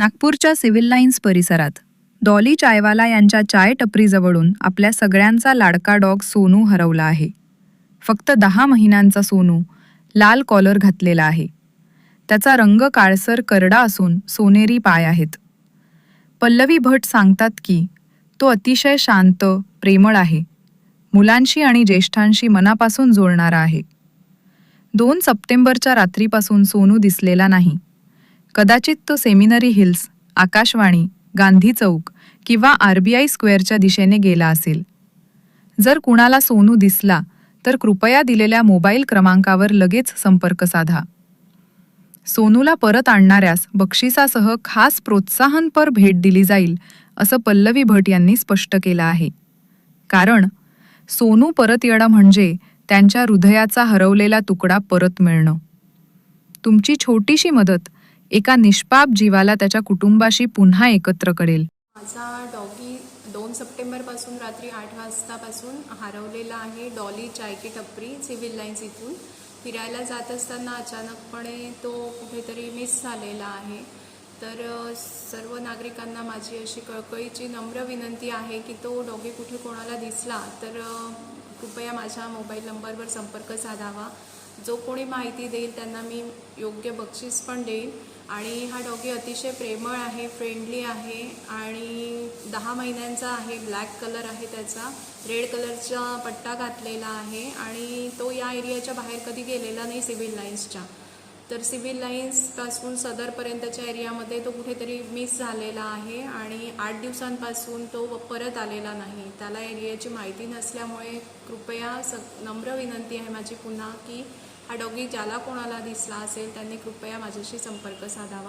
नागपूरच्या civil lines परिसरात. डॉली चायवाला यांच्या चाय टपरीजवळून आपल्या सगळ्यांचा लाडका डॉग सोनू हरवला आहे. फक्त दहा महिन्यांचा सोनू लाल कॉलर घातलेला आहे. त्याचा रंग काळसर करडा असून सोनेरी पाय आहेत. पल्लवी भट सांगतात की तो अतिशय शांत प्रेमळ आहे. मुलांशी आणि ज्येष्ठांशी मनापासून जोडणारा आहे. दोन सप्टेंबरच्या रात्रीपासून सोनू दिसलेला नाही. कदाचित तो सेमिनरी हिल्स आकाशवाणी गांधी चौक किंवा आरबीआय स्क्वेअरच्या दिशेने गेला असेल. जर कुणाला सोनू दिसला तर कृपया दिलेल्या मोबाईल क्रमांकावर लगेच संपर्क साधा. सोनूला परत आणणाऱ्यास बक्षिसासह खास प्रोत्साहनपर भेट दिली जाईल असं पल्लवी भट यांनी स्पष्ट केलं आहे. कारण सोनू परत येणं म्हणजे त्यांच्या हृदयाचा हरवलेला तुकडा परत मिळणं. तुमची छोटीशी मदत एका निष्पाप जीवाला त्याच्या कुटुंबाशी पुन्हा एकत्र करेल. माझा डॉगी दोन सप्टेंबरपासून रात्री आठ वाजतापासून हरवलेला आहे डॉली चायकी टपरी सिव्हिल लाईन्स इथून. फिरायला जात असताना अचानकपणे तो कुठेतरी मिस झालेला आहे. तर सर्व नागरिकांना माझी अशी कळकळीची नम्र विनंती आहे की तो डॉगी कुठे कोणाला दिसला तर कृपया माझ्या मोबाईल नंबरवर संपर्क साधावा. जो कोणी माहिती देईल त्यांना मी योग्य बक्षीस पण देईन. आणि हा डॉगी अतिशय प्रेमळ आहे फ्रेंडली आहे आणि दहा महिन्यांचा आहे ब्लॅक कलर आहे त्याचा. रेड कलरचा पट्टा घातलेला आहे आणि तो या एरियाच्या बाहेर कधी गेलेला नाही सिव्हिल लाईन्सच्या. तर सिव्हिल लाईन्सपासून सदरपर्यंतच्या एरियामध्ये तो कुठेतरी मिस झालेला आहे आणि आठ दिवसांपासून तो परत आलेला नाही. त्याला एरियाची माहिती नसल्यामुळे कृपया स नम्र विनंती आहे माझी पुन्हा की हा डॉगी ज्याला कोणाला दिसला असेल त्यांनी कृपया माझ्याशी संपर्क साधावा.